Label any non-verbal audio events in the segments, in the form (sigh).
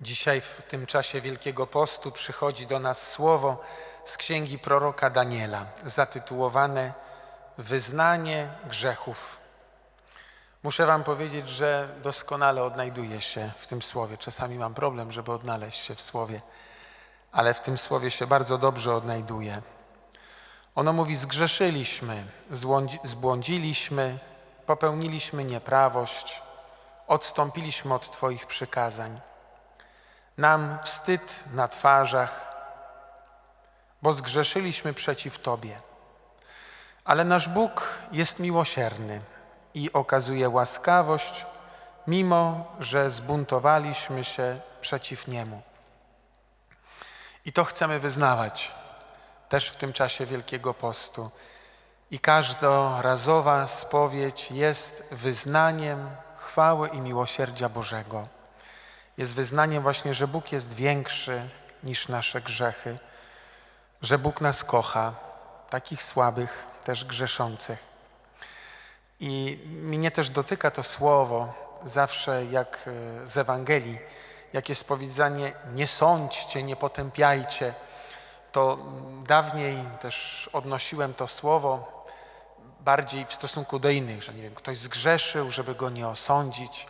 Dzisiaj w tym czasie Wielkiego Postu przychodzi do nas słowo z księgi proroka Daniela, zatytułowane Wyznanie grzechów. Muszę Wam powiedzieć, że doskonale odnajduję się w tym słowie. Czasami mam problem, żeby odnaleźć się w słowie, ale w tym słowie się bardzo dobrze odnajduję. Ono mówi: Zgrzeszyliśmy, zbłądziliśmy, popełniliśmy nieprawość, odstąpiliśmy od Twoich przykazań. Nam wstyd na twarzach, bo zgrzeszyliśmy przeciw Tobie. Ale nasz Bóg jest miłosierny i okazuje łaskawość, mimo że zbuntowaliśmy się przeciw Niemu. I to chcemy wyznawać też w tym czasie Wielkiego Postu. I każdorazowa spowiedź jest wyznaniem chwały i miłosierdzia Bożego. Jest wyznaniem właśnie, że Bóg jest większy niż nasze grzechy, że Bóg nas kocha, takich słabych, też grzeszących. I mnie też dotyka to słowo zawsze jak e, z Ewangelii, jak jest powiedzenie nie sądźcie, nie potępiajcie. To dawniej też odnosiłem to słowo bardziej w stosunku do innych, że nie wiem, ktoś zgrzeszył, żeby go nie osądzić,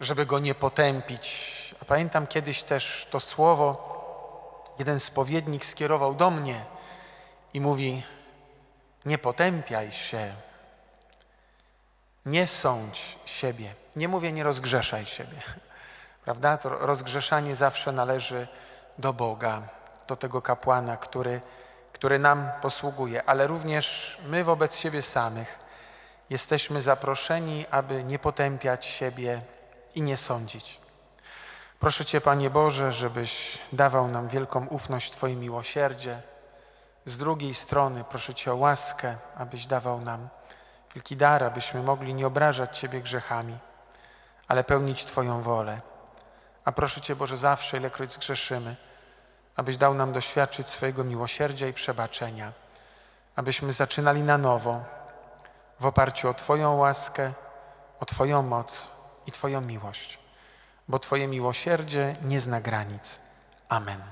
żeby go nie potępić. A pamiętam kiedyś też to słowo jeden spowiednik skierował do mnie i mówi: Nie potępiaj się, nie sądź siebie. Nie mówię, nie rozgrzeszaj siebie. (laughs) Prawda? To rozgrzeszanie zawsze należy do Boga, do tego kapłana, który, który nam posługuje, ale również my wobec siebie samych jesteśmy zaproszeni, aby nie potępiać siebie i nie sądzić. Proszę Cię, Panie Boże, żebyś dawał nam wielką ufność Twoje miłosierdzie. Z drugiej strony proszę Cię o łaskę, abyś dawał nam wielki dar, abyśmy mogli nie obrażać Ciebie grzechami, ale pełnić Twoją wolę. A proszę Cię, Boże, zawsze, ilekroć zgrzeszymy, abyś dał nam doświadczyć swojego miłosierdzia i przebaczenia, abyśmy zaczynali na nowo, w oparciu o Twoją łaskę, o Twoją moc i Twoją miłość, bo Twoje miłosierdzie nie zna granic. Amen.